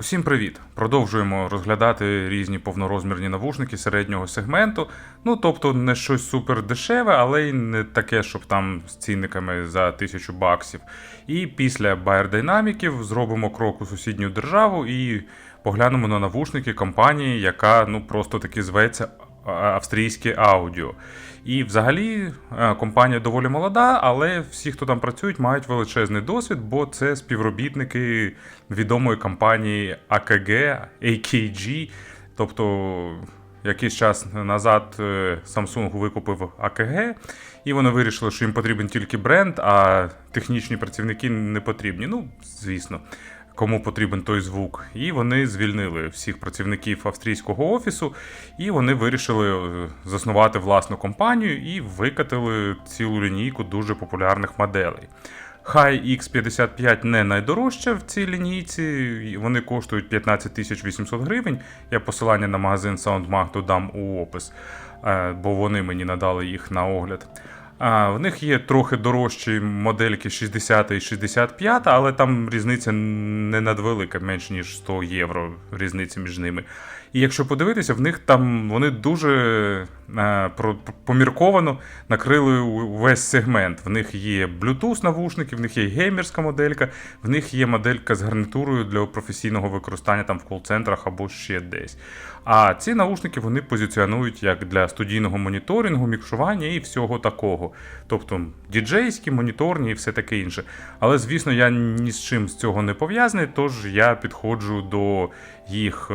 Усім привіт! Продовжуємо розглядати різні повнорозмірні навушники середнього сегменту. Ну, тобто не щось супер дешеве, але й не таке, щоб там з цінниками за 1000 баксів. І після Bayer зробимо крок у сусідню державу і поглянемо на навушники компанії, яка ну просто таки зветься австрійське аудіо. І взагалі е, компанія доволі молода, але всі, хто там працюють, мають величезний досвід, бо це співробітники відомої компанії AKG, AKG. Тобто якийсь час назад е, Samsung викупив AKG, і вони вирішили, що їм потрібен тільки бренд, а технічні працівники не потрібні. Ну, звісно кому потрібен той звук. І вони звільнили всіх працівників австрійського офісу, і вони вирішили е, заснувати власну компанію і викатили цілу лінійку дуже популярних моделей. High X55 не найдорожча в цій лінійці, вони коштують 15 800 гривень. Я посилання на магазин SoundMag додам у опис, е, бо вони мені надали їх на огляд. А, в них є трохи дорожчі модельки 60 і 65, але там різниця не надвелика, менш ніж 100 євро різниця між ними. І якщо подивитися, в них там вони дуже е, помірковано накрили увесь сегмент. В них є Bluetooth навушники, в них є геймерська моделька, в них є моделька з гарнітурою для професійного використання там в кол-центрах або ще десь. А ці наушники вони позиціонують як для студійного моніторингу, мікшування і всього такого. Тобто діджейські, моніторні і все таке інше. Але, звісно, я ні з чим з цього не пов'язаний, тож я підходжу до їх.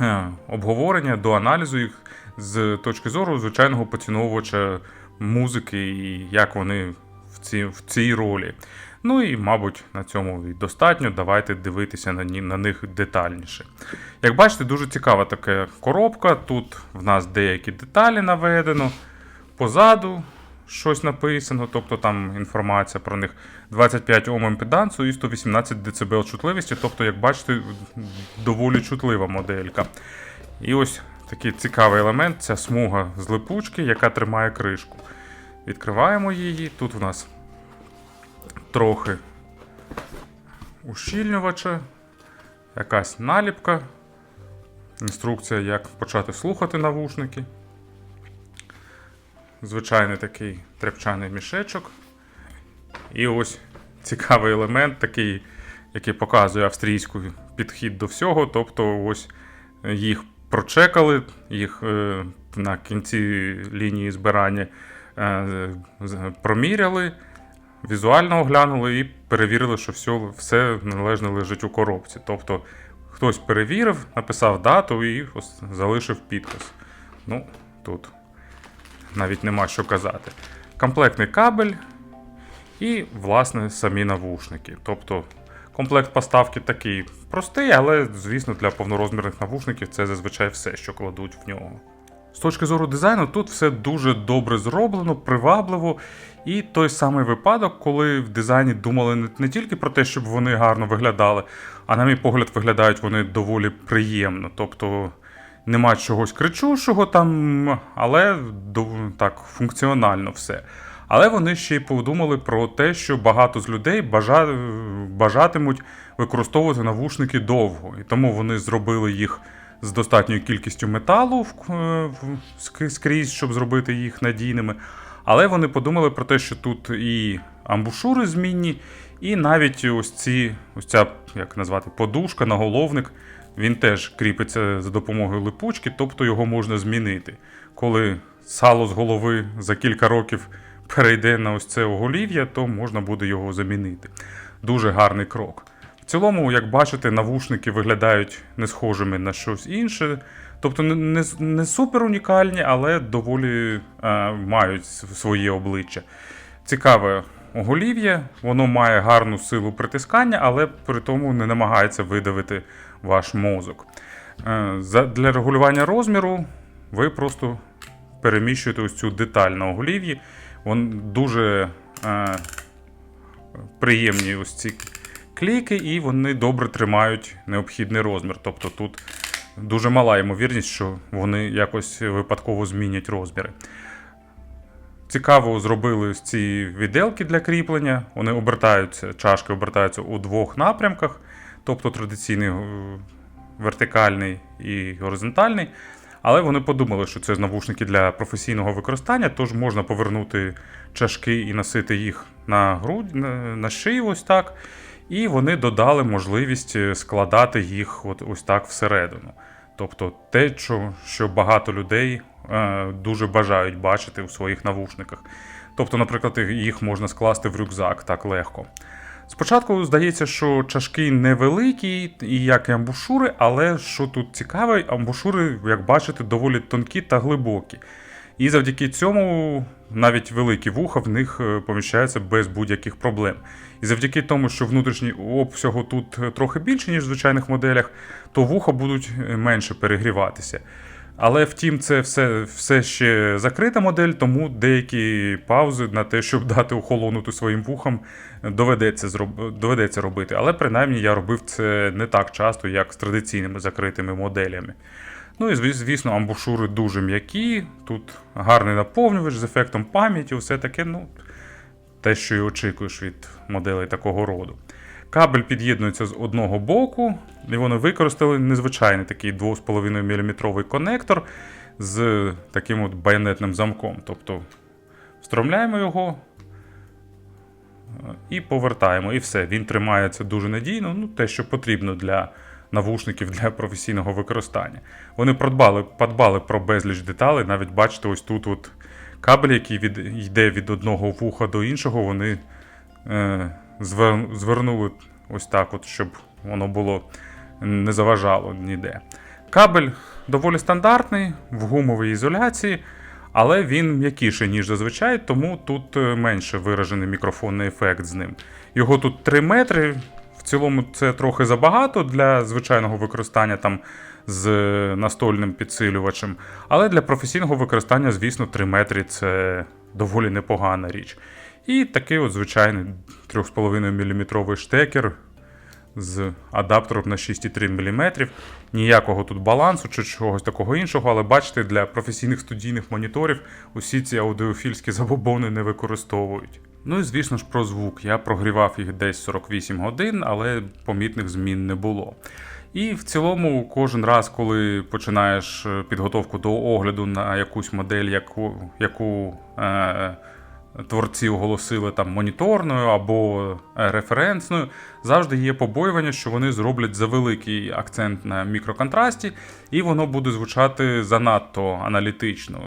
Е, обговорення до аналізу їх з точки зору звичайного поціновувача музики і як вони в цій, в цій ролі. Ну і, мабуть, на цьому і достатньо. Давайте дивитися на, на них детальніше. Як бачите, дуже цікава така коробка. Тут в нас деякі деталі наведено. Позаду щось написано, тобто там інформація про них 25 Ом імпедансу і 118 дБ чутливості. Тобто, як бачите, доволі чутлива моделька. І ось такий цікавий елемент ця смуга з липучки, яка тримає кришку. Відкриваємо її. Тут у нас трохи ущільнювача, якась наліпка, інструкція, як почати слухати навушники. Звичайний такий тряпчаний мішечок. І ось цікавий елемент, такий, який показує австрійський підхід до всього. Тобто, ось їх прочекали, їх е, на кінці лінії збирання е, проміряли, візуально оглянули і перевірили, що все, все належно лежить у коробці. Тобто хтось перевірив, написав дату і залишив підпис. Ну, тут навіть нема що казати. Комплектний кабель і, власне, самі навушники. Тобто комплект поставки такий простий, але, звісно, для повнорозмірних навушників це зазвичай все, що кладуть в нього. З точки зору дизайну, тут все дуже добре зроблено, привабливо. І той самий випадок, коли в дизайні думали не, тільки про те, щоб вони гарно виглядали, а на мій погляд, виглядають вони доволі приємно. Тобто нема чогось кричущого там, але так функціонально все. Але вони ще й подумали про те, що багато з людей бажа... бажатимуть використовувати навушники довго. І тому вони зробили їх з достатньою кількістю металу е, скрізь, щоб зробити їх надійними. Але вони подумали про те, що тут і амбушури змінні, і навіть ось ці, ось ця, як назвати, подушка, наголовник, він теж кріпиться за допомогою липучки, тобто його можна змінити. Коли сало з голови за кілька років перейде на ось це оголів'я, то можна буде його замінити. Дуже гарний крок. В цілому, як бачите, навушники виглядають не схожими на щось інше. Тобто не, не, супер унікальні, але доволі е, мають своє обличчя. Цікаве оголів'я, воно має гарну силу притискання, але при тому не намагається видавити ваш мозок. Е, для регулювання розміру ви просто переміщуєте ось цю деталь на оголів'ї. Вон дуже е, приємні ось ці клейки, і вони добре тримають необхідний розмір. Тобто тут дуже мала ймовірність, що вони якось випадково змінять розміри. Цікаво зробили ось ці віделки для кріплення. Вони обертаються, чашки обертаються у двох напрямках. Тобто традиційний е, вертикальний і горизонтальний. Але вони подумали, що це навушники для професійного використання, тож можна повернути чашки і носити їх на грудь, на, шию, ось так. І вони додали можливість е, складати їх от, ось так всередину. Тобто те, що, що багато людей е, дуже бажають бачити у своїх навушниках. Тобто, наприклад, їх можна скласти в рюкзак так легко. Спочатку здається, що чашки невеликі, і як і амбушури, але що тут цікаве, амбушури, як бачите, доволі тонкі та глибокі. І завдяки цьому навіть великі вуха в них е, поміщаються без будь-яких проблем. І завдяки тому, що внутрішній обсягу тут е, трохи більше, ніж в звичайних моделях, то вуха будуть е, менше перегріватися. Але втім, це все, все ще закрита модель, тому деякі паузи на те, щоб дати охолонути своїм вухам, доведеться, зроб... доведеться робити. Але принаймні я робив це не так часто, як з традиційними закритими моделями. Ну і звісно, амбушури дуже м'які, тут гарний наповнювач з ефектом пам'яті, все таке, ну, те, що і очікуєш від моделей такого роду. Кабель під'єднується з одного боку, і вони використали незвичайний такий 2,5 мм конектор з таким от байонетним замком. Тобто встромляємо його е, і повертаємо, і все. Він тримається дуже надійно, ну, те, що потрібно для навушників для професійного використання. Вони подбали, подбали про безліч деталей. Навіть бачите, ось тут от кабель, який від, йде від одного вуха до іншого, вони е, звернули ось так, от, щоб воно було не заважало ніде. Кабель доволі стандартний, в гумовій ізоляції, але він м'якіший, ніж зазвичай, тому тут е, менше виражений мікрофонний ефект з ним. Його тут 3 метри. В цілому це трохи забагато для звичайного використання там з настольним підсилювачем. Але для професійного використання, звісно, 3 метри це доволі непогана річ. І такий от звичайний 3,5 мм штекер з адаптером на 6,3 мм. Ніякого тут балансу чи чогось такого іншого, але бачите, для професійних студійних моніторів усі ці аудіофільські забобони не використовують. Ну і звісно ж про звук. Я прогрівав їх десь 48 годин, але помітних змін не було. І в цілому, кожен раз, коли починаєш е, підготовку до огляду на якусь модель, яку, яку е, творці оголосили там моніторною або е, референсною, завжди є побоювання, що вони зроблять завеликий акцент на мікроконтрасті, і воно буде звучати занадто аналітично.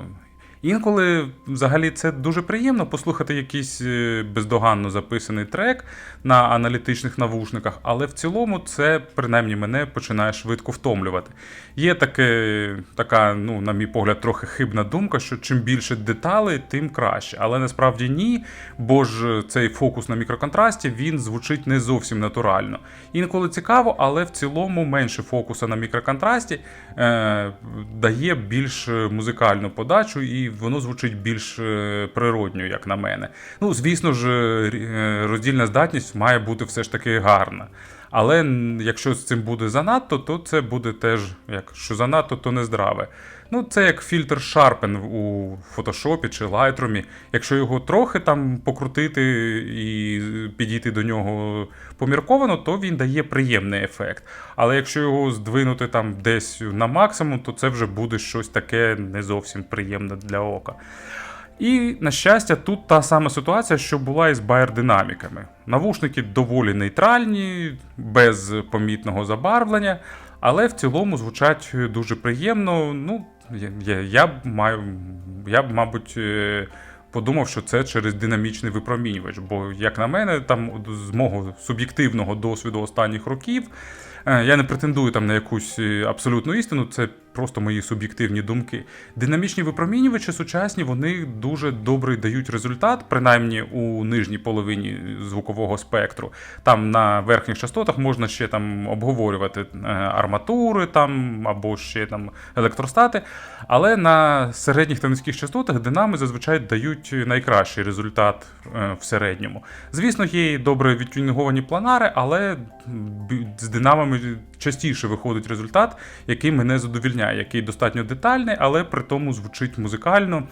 Інколи взагалі це дуже приємно послухати якийсь е, бездоганно записаний трек на аналітичних навушниках, але в цілому це принаймні мене починає швидко втомлювати. Є таке, така, ну, на мій погляд, трохи хибна думка, що чим більше деталей, тим краще. Але насправді ні, бо ж цей фокус на мікроконтрасті він звучить не зовсім натурально. Інколи цікаво, але в цілому менше фокуса на мікроконтрасті е, дає більш музикальну подачу, і воно звучить більш е, природньо, як на мене. Ну, звісно ж, е, роздільна здатність має бути все ж таки гарна. Але якщо з цим буде занадто, то це буде теж як що занадто, то не здраве. Ну, це як фільтр Sharpen у Photoshop чи Lightroom. Якщо його трохи там покрутити і підійти до нього помірковано, то він дає приємний ефект. Але якщо його здвинути там десь на максимум, то це вже буде щось таке не зовсім приємне для ока. І, на щастя, тут та сама ситуація, що була із байер-динаміками. Навушники доволі нейтральні, без помітного забарвлення, але в цілому звучать дуже приємно. Ну, я, я, б маю, я б, мабуть, е, подумав, що це через динамічний випромінювач. Бо, як на мене, там з мого суб'єктивного досвіду останніх років, я не претендую там на якусь е, абсолютну істину, це просто мої суб'єктивні думки. Динамічні випромінювачі сучасні, вони дуже добре дають результат, принаймні у нижній половині звукового спектру. Там на верхніх частотах можна ще там обговорювати е, арматури там або ще там електростати. Але на середніх та низьких частотах динами зазвичай дають найкращий результат е, в середньому. Звісно, є добре відтюнінговані планари, але з динамами частіше виходить результат, який мене задовільняє, який достатньо детальний, але при тому звучить музикально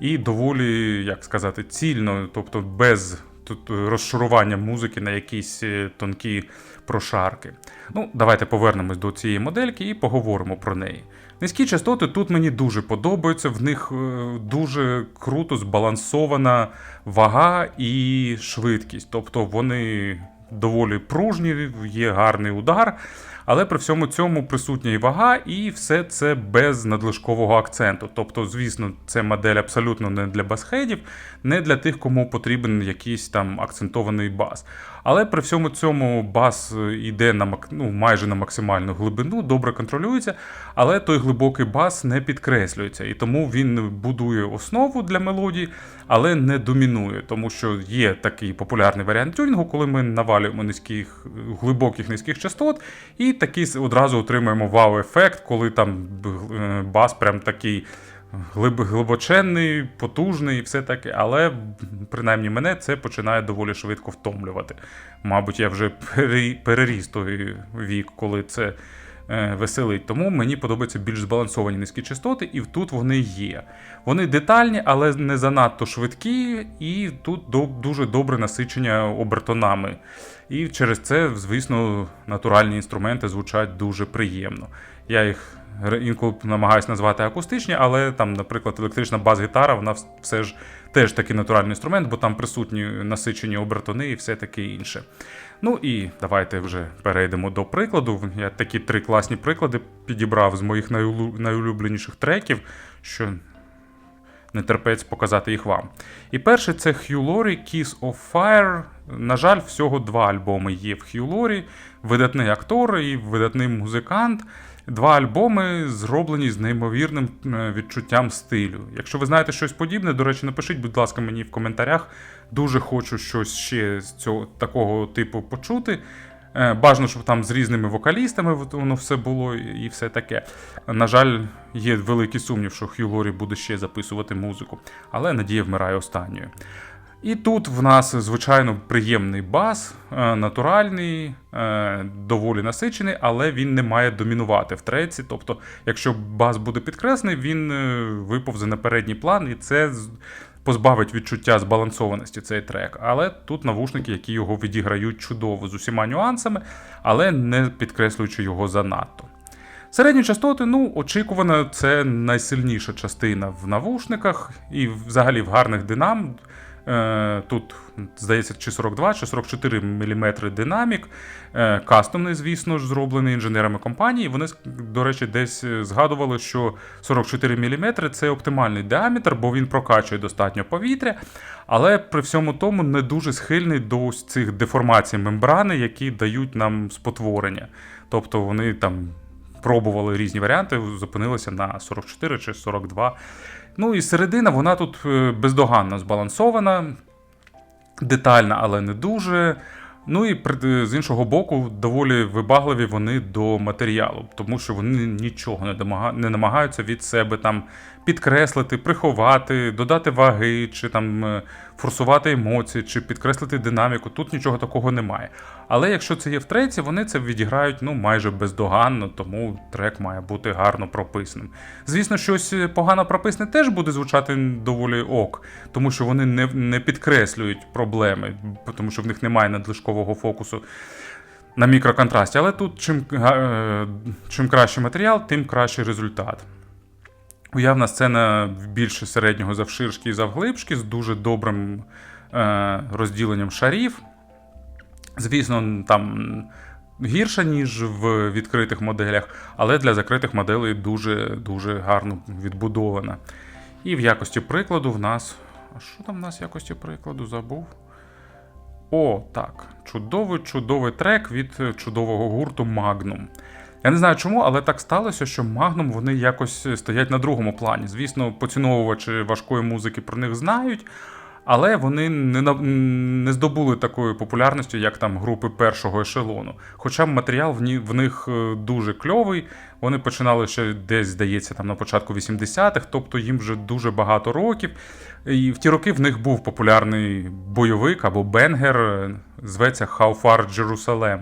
і доволі, як сказати, цільно, тобто без тут розшарування музики на якісь е, тонкі прошарки. Ну, давайте повернемось до цієї модельки і поговоримо про неї. Низькі частоти тут мені дуже подобаються, в них е, дуже круто збалансована вага і швидкість. Тобто вони доволі пружні, є гарний удар, але при всьому цьому присутня і вага, і все це без надлишкового акценту. Тобто, звісно, це модель абсолютно не для басхедів, не для тих, кому потрібен якийсь там акцентований бас. Але при всьому цьому бас йде на мак- ну, майже на максимальну глибину, добре контролюється, але той глибокий бас не підкреслюється. І тому він будує основу для мелодії, але не домінує, тому що є такий популярний варіант тюнінгу, коли ми навалюємо низьких, глибоких низьких частот, і такий одразу отримуємо вау-ефект, коли там е, бас прям такий. Глиб, глибоченний, потужний і все таке, але принаймні мене це починає доволі швидко втомлювати. Мабуть, я вже переріс той вік, коли це е, веселить. Тому мені подобаються більш збалансовані низькі частоти, і тут вони є. Вони детальні, але не занадто швидкі, і тут до- дуже добре насичення обертонами. І через це, звісно, натуральні інструменти звучать дуже приємно. Я їх інколи намагаюся назвати акустичні, але там, наприклад, електрична бас-гітара, вона все ж теж такий натуральний інструмент, бо там присутні насичені обертони і все таке інше. Ну і давайте вже перейдемо до прикладу. Я такі три класні приклади підібрав з моїх найулюбленіших треків, що не терпець показати їх вам. І перший це Hugh Laurie Kiss of Fire. На жаль, всього два альбоми є в Hugh Laurie. Видатний актор і видатний музикант. Два альбоми зроблені з неймовірним е, відчуттям стилю. Якщо ви знаєте щось подібне, до речі, напишіть, будь ласка, мені в коментарях. Дуже хочу щось ще з цього такого типу почути. Е, Бажано, щоб там з різними вокалістами воно все було і все таке. На жаль, є великий сумнів, що Хью Лорі буде ще записувати музику, але надія вмирає останньою. І тут в нас, звичайно, приємний бас, е, натуральний, е, доволі насичений, але він не має домінувати в треці. Тобто, якщо бас буде підкреслений, він е, виповзе на передній план, і це позбавить відчуття збалансованості цей трек. Але тут навушники, які його відіграють чудово з усіма нюансами, але не підкреслюючи його занадто. Середні частоти, ну, очікувано, це найсильніша частина в навушниках і взагалі в гарних динам. Е, Тут, здається, чи 42, чи 44 мм динамік. Е, Кастомний, звісно ж, зроблений інженерами компанії. Вони, до речі, десь е, згадували, що 44 мм це оптимальний діаметр, бо він прокачує достатньо повітря, але при всьому тому не дуже схильний до ось цих деформацій мембрани, які дають нам спотворення. Тобто вони там пробували різні варіанти, зупинилися на 44 чи 42. Ну і середина, вона тут е, бездоганно збалансована, детальна, але не дуже. Ну і з іншого боку, доволі вибагливі вони до матеріалу, тому що вони нічого не намагаються від себе там підкреслити, приховати, додати ваги, чи там е, форсувати емоції, чи підкреслити динаміку. Тут нічого такого немає. Але якщо це є в треці, вони це відіграють ну майже бездоганно, тому трек має бути гарно прописаним. Звісно, щось погано прописане теж буде звучати доволі ок, тому що вони не, не підкреслюють проблеми, тому що в них немає надлишкового фокусу на мікроконтрасті. Але тут чим, е, чим кращий матеріал, тим кращий результат. Уявна сцена більше середнього завширшки і завглибшки з дуже добрим е, розділенням шарів. Звісно, там гірша, ніж в відкритих моделях, але для закритих моделей дуже, дуже гарно відбудована. І в якості прикладу в нас. А що там в нас в якості прикладу забув? О, так. Чудовий чудовий трек від чудового гурту Magnum. Я не знаю чому, але так сталося, що Magnum вони якось стоять на другому плані. Звісно, поціновувачі важкої музики про них знають, але вони не, не здобули такої популярності, як там групи першого ешелону. Хоча матеріал в них е, дуже кльовий. Вони починали ще десь, здається, там на початку 80-х, тобто їм вже дуже багато років. І в ті роки в них був популярний бойовик або бенгер, е, зветься How Far Jerusalem.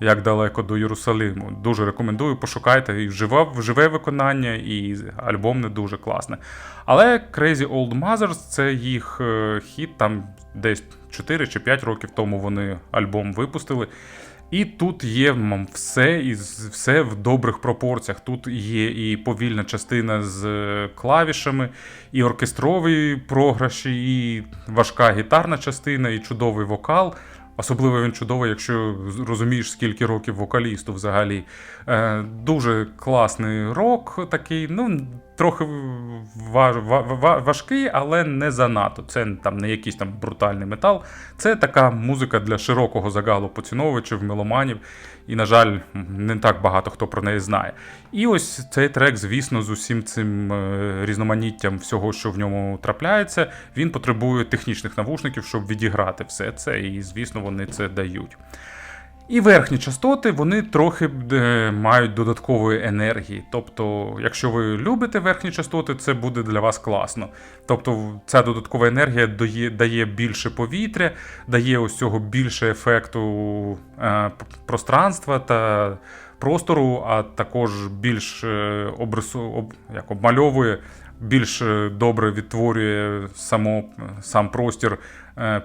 Як далеко до Єрусалиму. Дуже рекомендую, пошукайте і живе, живе виконання, і альбом не дуже класне. Але Crazy Old Mothers це їх е, хіт, там десь 4 чи 5 років тому вони альбом випустили. І тут є м, все і все в добрих пропорціях. Тут є і повільна частина з е, клавішами, і оркестрові програші, і важка гітарна частина, і чудовий вокал. Особливо він чудовий, якщо розумієш, скільки років вокалісту взагалі. Е, дуже класний рок, такий, ну, трохи ва- ва- ва- важкий, але не занадто. Це там не якийсь там брутальний метал. Це така музика для широкого загалу поціновувачів, меломанів. І, на жаль, не так багато хто про неї знає. І ось цей трек, звісно, з усім цим е, різноманіттям всього, що в ньому трапляється, він потребує технічних навушників, щоб відіграти все це. І, звісно, вони це дають. І верхні частоти вони трохи е, мають додаткової енергії. Тобто, якщо ви любите верхні частоти, це буде для вас класно. Тобто, ця додаткова енергія дає, дає більше повітря, дає ось цього більше ефекту е, пространства та простору, а також більш е, обрису, об, як обмальовує, більш е, добре відтворює само, сам простір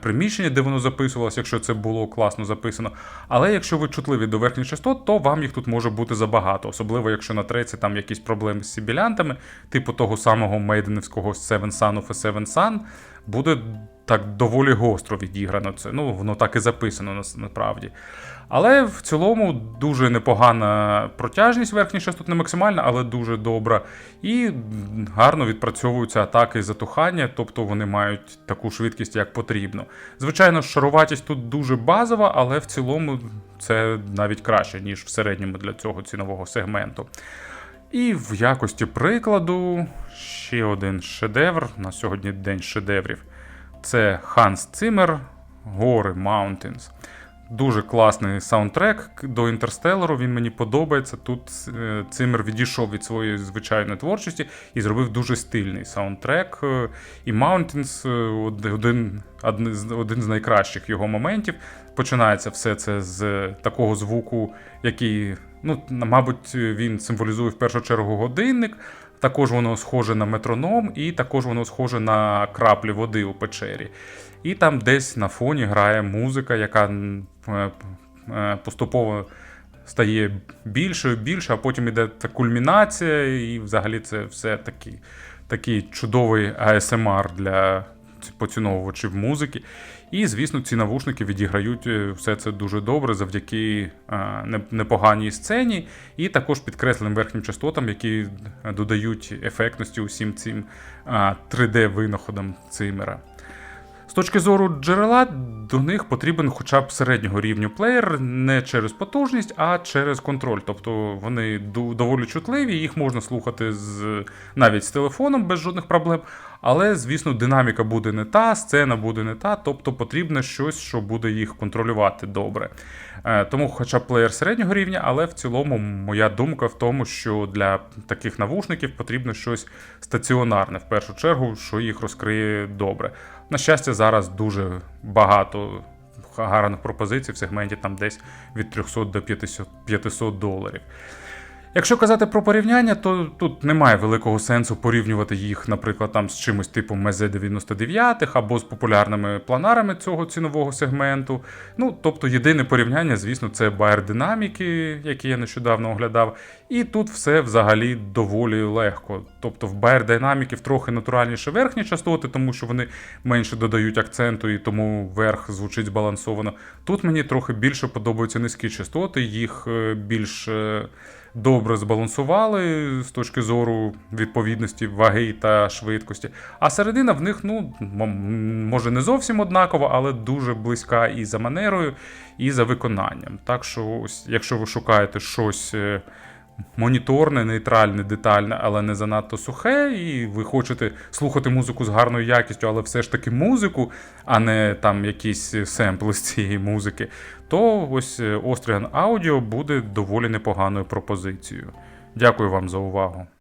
приміщення, де воно записувалося, якщо це було класно записано. Але якщо ви чутливі до верхніх частот, то вам їх тут може бути забагато, особливо якщо на треці там якісь проблеми з сібілянтами, типу того самого мейденівського Seven Sun of a Seven Sun, буде так доволі гостро відіграно це. Ну, воно так і записано нас- насправді. Але в цілому дуже непогана протяжність верхніх частот, не максимальна, але дуже добра. І гарно відпрацьовуються атаки затухання, тобто вони мають таку швидкість, як потрібно. Звичайно, шаруватість тут дуже базова, але в цілому це навіть краще, ніж в середньому для цього цінового сегменту. І в якості прикладу ще один шедевр. На сьогодні день шедеврів. Це Ханс Циммер Гори Mountains. Дуже класний саундтрек до Інтерстеллару. Він мені подобається. Тут е, Циммер відійшов від своєї звичайної творчості і зробив дуже стильний саундтрек. Е, І Mountains е, один, один з найкращих його моментів. Починається все це з такого звуку, який, ну, мабуть, він символізує в першу чергу годинник. Також воно схоже на метроном, і також воно схоже на краплі води у печері. І там десь на фоні грає музика, яка е, е, поступово стає більшою, більше, а потім іде та кульмінація, і взагалі це все такий, такий чудовий ASMR для поціновувачів музики. І, звісно, ці навушники відіграють е, все це дуже добре завдяки непоганій сцені, і також підкресленим верхнім частотам, які додають ефектності усім цим 3D-винаходам цимера. З точки зору джерела, до них потрібен хоча б середнього рівню плеєр не через потужність, а через контроль. Тобто вони доволі чутливі, їх можна слухати з, навіть з телефоном без жодних проблем. Але, звісно, динаміка буде не та, сцена буде не та, тобто потрібно щось, що буде їх контролювати добре. Е, Тому, хоча плеєр середнього рівня, але в цілому моя думка в тому, що для таких навушників потрібно щось стаціонарне, в першу чергу, що їх розкриє добре. На щастя, зараз дуже багато гарних пропозицій в сегменті там десь від 300 до 500 500 доларів. Якщо казати про порівняння, то тут немає великого сенсу порівнювати їх, наприклад, там з чимось типу МЗ-99 або з популярними планарами цього цінового сегменту. Ну, тобто, єдине порівняння, звісно, це Байер динаміки, які я нещодавно оглядав. І тут все взагалі доволі легко. Тобто в Bayer динаміків трохи натуральніше верхні частоти, тому що вони менше додають акценту і тому верх звучить збалансовано. Тут мені трохи більше подобаються низькі частоти, їх е, більш е, добре збалансували з точки зору відповідності ваги та швидкості. А середина в них, ну, може, не зовсім однакова, але дуже близька і за манерою, і за виконанням. Так що, ось, якщо ви шукаєте щось. Е, Моніторне, нейтральне, детальне, але не занадто сухе, і ви хочете слухати музику з гарною якістю, але все ж таки музику, а не там якісь семпли з цієї музики, то ось е, Austrian Audio буде доволі непоганою пропозицією. Дякую вам за увагу.